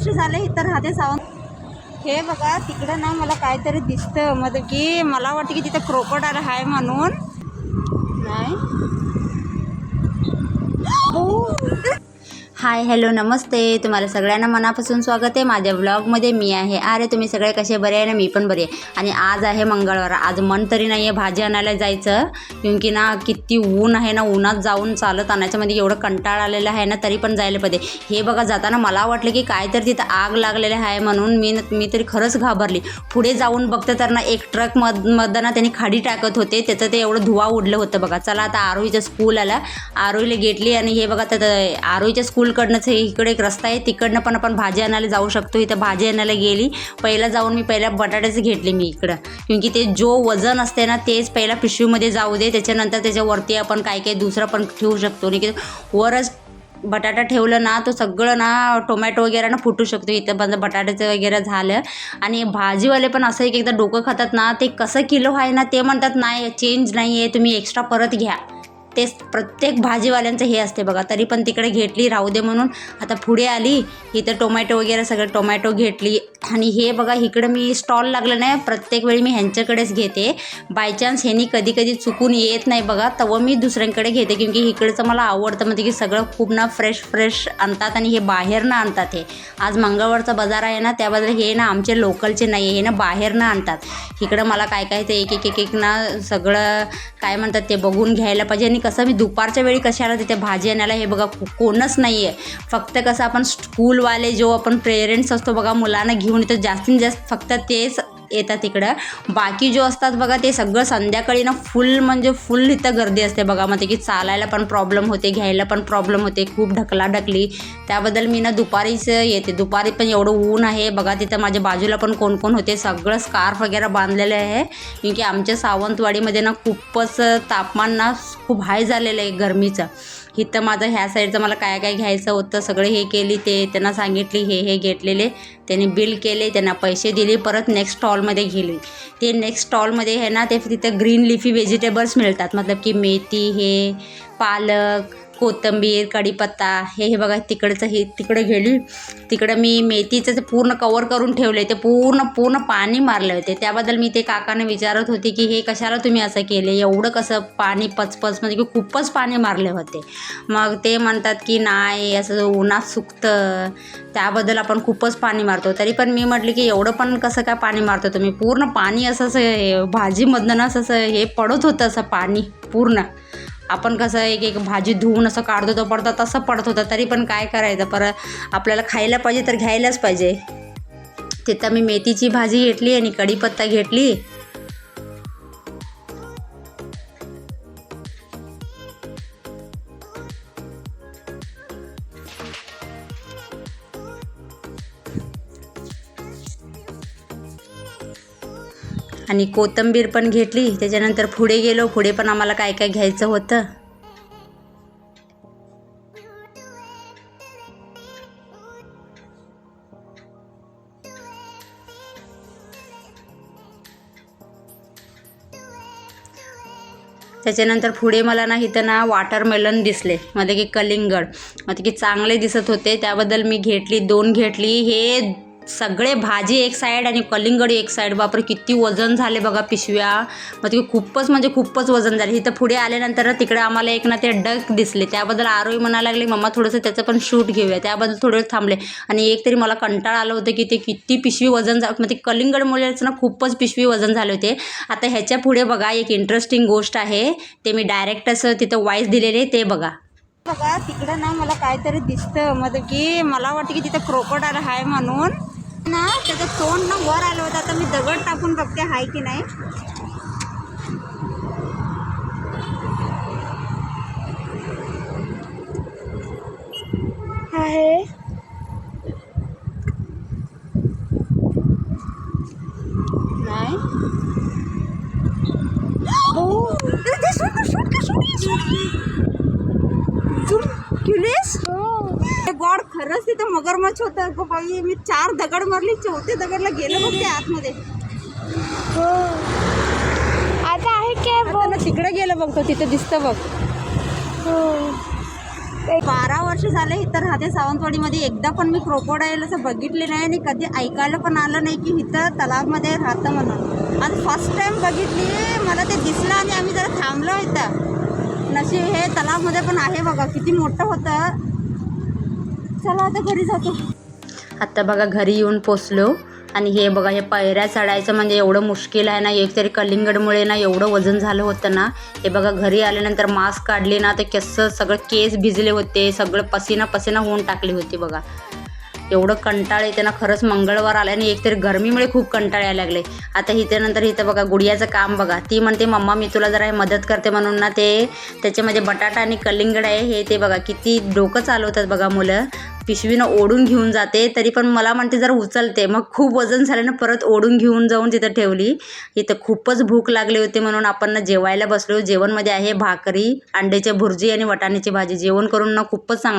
वर्ष झाले इथं राहते सावंत. हे बघा तिकडं ना मला काहीतरी दिसतं. मतलब की मला वाटतं की तिथं क्रोकोडाईल आहे म्हणून. नाही. हो. हाय हॅलो नमस्ते. तुम्हाला सगळ्यांना मनापासून स्वागत आहे. माझ्या ब्लॉगमध्ये मी आहे. अरे तुम्ही सगळे कसे बरे आहे ना? मी पण बरी आहे. आणि आज आहे मंगळवार. आज मन तरी नाही आहे भाजी आणायला जायचं. क्योंकि ना किती ऊन आहे ना उन्हात जाऊन चालत आणायच्यामध्ये एवढं कंटाळ आलेलं आहे ना तरी पण जायला पाहिजे हे बघा जाताना मला वाटलं की काय तर तिथं आग लागलेली आहे म्हणून मी मी तरी खरंच घाबरली. पुढे जाऊन बघते तर ना एक ट्रक मध मधनं ना त्यांनी खाडी टाकत होते. त्याचं ते एवढं धुवा उडलं होतं बघा. चला आता आरोहीचं स्कूल आला. आरोहीला गेटली आणि हे बघा तर आरोहीच्या स्कूलकडनंच हे इकडे एक रस्ता आहे. तिकडनं पण आपण भाजी आणायला जाऊ शकतो. इथं भाजी आणायला गेली पहिला जाऊन मी पहिल्या बटाट्याचं घेतले मी इकडं. क्योंकि ते जो वजन असते ना तेच पहिला पिशवीमध्ये जाऊ दे. त्याच्यानंतर त्याच्यावरती आपण काय काय दुसरं पण ठेवू शकतो. आणि की वरच बटाटा ठेवलं ना तो सगळं ना टोमॅटो वगैरे ना फुटू शकतो. इथं पण बटाट्याचं वगैरे झालं. आणि भाजीवाले पण असं एक एकदा डोकं खातात ना ते कसं किलो आहे ना ते म्हणतात नाही चेंज नाही आहे तुम्ही एक्स्ट्रा परत घ्या. तेच प्रत्येक भाजीवाल्यांचं हे असते बघा. तरी पण तिकडे घेतली राहू दे म्हणून. आता पुढे आली इथं टोमॅटो वगैरे सगळं टोमॅटो घेतली आणि हे बघा इकडं मी स्टॉल लागलं नाही. प्रत्येक वेळी मी ह्यांच्याकडेच घेते. बाय चान्स ह्यांनी कधी कधी चुकून येत नाही बघा. तेव्हा मी दुसऱ्यांकडे घेते क्योंकि इकडचं मला आवडतं म्हणजे की सगळं खूप ना फ्रेश फ्रेश आणतात आणि हे बाहेरनं आणतात हे. आज मंगळवारचा बाजार आहे ना त्याबद्दल हे ना आमचे लोकलचे नाही आहे हे ना बाहेरनं आणतात. इकडं मला काय काय ते एक एक एक एक ना सगळं काय म्हणतात ते बघून घ्यायला पाहिजे. आणि कसं मी दुपारच्या वेळी कशाला तिथे भाजी आणायला हे बघा कोणच नाही आहे फक्त कसं आपण स्कूलवाले जो आपण पेरेंट्स असतो बघा मुलांना घेऊन येतो जास्तीत जास्त फक्त तेच येतात इकडं बाकी जो असतात बघा ते सगळं संध्याकाळी ना फुल म्हणजे फुल इथं गर्दी असते बघा. मग ते की चालायला पण प्रॉब्लेम होते घ्यायला पण प्रॉब्लेम होते खूप ढकलाढकली. त्याबद्दल मी ना दुपारीच येते. दुपारी पण एवढं ऊन आहे बघा तिथं माझ्या बाजूला पण कोण कोण होते. सगळं स्कार्फ वगैरे बांधलेलं आहे. की आमच्या सावंतवाडीमध्ये ना खूपच तापमान ना खूप हाय झालेलं आहे गरमीचं. इथं माझं ह्या साईडचं मला काय काय घ्यायचं होतं सगळं हे केली ते त्यांना सांगितली हे हे घेतलेले. त्यांनी बिल केले त्यांना पैसे दिले परत नेक्स्ट स्टॉलमध्ये गेले. ते नेक्स्ट स्टॉलमध्ये आहे ना ते तिथं ग्रीन लिफी व्हेजिटेबल्स मिळतात. मतलब की मेथी हे पालक कोथिंबीर कढीपत्ता हे हे बघा तिकडचं हे तिकडे गेली तिकडं मी मेथीचं पूर्ण कवर करून ठेवले ते पूर्ण पूर्ण पाणी मारले होते त्याबद्दल मी ते काकाने विचारत होते की हे कशाला तुम्ही असं केले एवढं कसं पाणी पचपच म्हणजे की खूपच पाणी मारले होते. मग ते म्हणतात की नाही असं उन्हात सुकतं. त्याबद्दल आपण खूपच पाणी मारतो. तरी पण मी म्हटले की एवढं पण कसं काय पाणी मारतो तुम्ही? पूर्ण पाणी असं असं भाजीमधनं असं असं हे पडत होतं असं पाणी पूर्ण. आपण कसं एक एक भाजी धुवून असं काढतो तो पडतो तसं पडत होतं. तरी पण काय करायचं? परत आपल्याला खायला पाहिजे तर घ्यायलाच पाहिजे. तिथं मी मेथीची भाजी घेतली आणि कढीपत्ता घेतली. आणि कोथिंबीर पण घेतली. त्याच्यानंतर पुढे गेलो. पुढे पण आम्हाला काय काय घ्यायचं होतं? त्याच्यानंतर पुढे मला ना इथं ना वॉटरमेलन दिसले. मध्ये की कलिंगड. मध्ये की चांगले दिसत होते. त्याबद्दल मी घेतली दोन घेतली. हे सगळे भाजी एक साईड आणि कलिंगड एक साईड बापरे किती वजन झाले बघा पिशव्या. मग ते खूपच म्हणजे खूपच वजन झाले. इथं पुढे आल्यानंतर तिकडे आम्हाला एक ना ते डक दिसले. त्याबद्दल आरोही म्हणायला लागले मम्मा थोडंसं त्याचं पण शूट घेऊया. त्याबद्दल थोडे थांबले. आणि एक तरी मला कंटाळा आलं होतं की ते किती पिशवी वजन जा मग ते कलिंगडमुळेच ना खूपच पिशवी वजन झाले होते. आता ह्याच्या पुढे बघा एक इंटरेस्टिंग गोष्ट आहे. ते मी डायरेक्ट असं तिथं वॉईस दिलेले ते बघा. बघा तिकडं ना मला काहीतरी दिसतं. मतलब की मला वाटतं की तिथं क्रोकोडाईल आहे म्हणून. ना त्याचं तोंड ना वर आलं होतं. आता मी दगड टाकून बघते आहे की नाही. आहे. नाही. हो. ते- ते. तू केलीस? हे गॉड खरंच तिथं मगरमच्छ होतं. गं बाई मी चार दगड मारली चौथे दगडला गेलं बघ ते आतमध्ये. हो. आता आहे ना तिकडे गेलं बघ तो तिथं दिसतं बघ. हो. बारा वर्ष झाले इथं राहते सावंतवाडीमध्ये. एकदा पण मी क्रोकोडाईल असं बघितले नाही आणि कधी ऐकायला पण आलं नाही की इथं तलावमध्ये राहतं म्हणून. आणि फर्स्ट टाइम बघितली मला ते दिसलं आणि आम्ही जरा थांबलो इथं. नशीब हे तलावमध्ये पण आहे बघा किती मोठं होतं. चला आता घरी जातो. आता बघा घरी येऊन पोचलो. आणि हे बघा हे पायऱ्या चढायचं म्हणजे एवढं मुश्किल आहे ना एक तरी कलिंगडमुळे ना एवढं वजन झालं होतं ना. हे बघा घरी आल्यानंतर मास्क काढले ना ते कसं सगळं केस भिजले होते सगळं पसीना पसीना होऊन टाकले होते बघा. एवढं कंटाळ येते ना खरंच मंगळवार आला आणि एकतरी गरमीमुळे खूप कंटाळ यायला लागले. आता इथे नंतर इथं बघा गुडियाचं काम बघा. ती म्हणते मम्मा मी तुला जरा हे मदत करते. म्हणून ना ते त्याच्यामध्ये बटाटा आणि कलिंगड आहे हे ते बघा किती डोकं चालवतात बघा मुलं. पिशवीनं ओढून घेऊन जाते तरी पण मला म्हणते जर उचलते. मग खूप वजन झाल्यानं परत ओढून घेऊन जाऊन तिथं ठेवली. इथं खूपच भूक लागली होती म्हणून आपण ना जेवायला बसलो. जेवणमध्ये आहे भाकरी अंड्याची भुर्जी आणि वटाण्याची भाजी. जेवण करून ना खूपच चांगलं